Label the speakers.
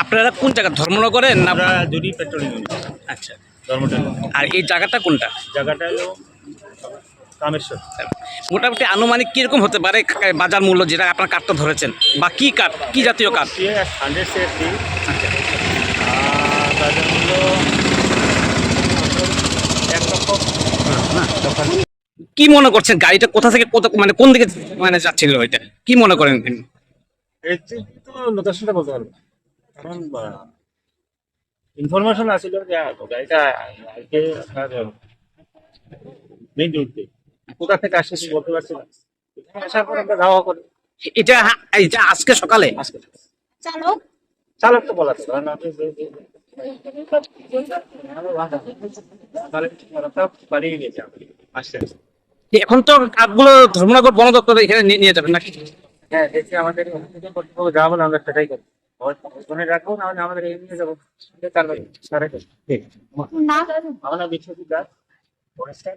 Speaker 1: আপনারা কোন জায়গা ধর্মনগরের না
Speaker 2: আমরা জুড়ি পেট্রোলিং
Speaker 1: আচ্ছা। আর এই জায়গাটা কোনটা?
Speaker 2: জায়গাটা হলো কামেশ্বর
Speaker 1: মোটামুটি আনুমানিক কীরকম হতে পারে বাজার মূল্য যেটা আপনার কাঠটা ধরেছেন? বা কি কাঠ কি জাতীয় কাঠ
Speaker 2: হান্ড্রেড
Speaker 1: আচ্ছা।
Speaker 2: বাজার মূল্য এক লক্ষ।
Speaker 1: কি মনে করছেন গাড়িটা কোথা থেকে কত মানে কোন দিকে মানে যাচ্ছিল ওইটা কি মনে করেন
Speaker 2: এর চেয়ে তো লোকেশনটা বলতে পারব। না। কারণ ইনফরমেশন যে গাড়িটা আজকে আপনার মেইন রোড। কোথা থেকে আসছে বলতে পারছি না। আসার পর আমরা ধাওয়া করি।
Speaker 1: এটা এটা আজকে সকালে?
Speaker 2: আজকে
Speaker 3: চালক?
Speaker 2: চালক তো বলা গেছে আসছে
Speaker 1: এখন তো কাঠগুলো ধর্মনগর বন দপ্তর এখানে নিয়ে- নিয়ে যাবেন নাকি?
Speaker 2: হ্যাঁ দেখছি আমাদের কর্তৃপক্ষ যা বলে আমরা সেটাই করি। রাখব না হলে আমাদের নিয়ে যাব। সাড়ে আমার নাম বিশ্বজিৎ দাস ফরেস্টার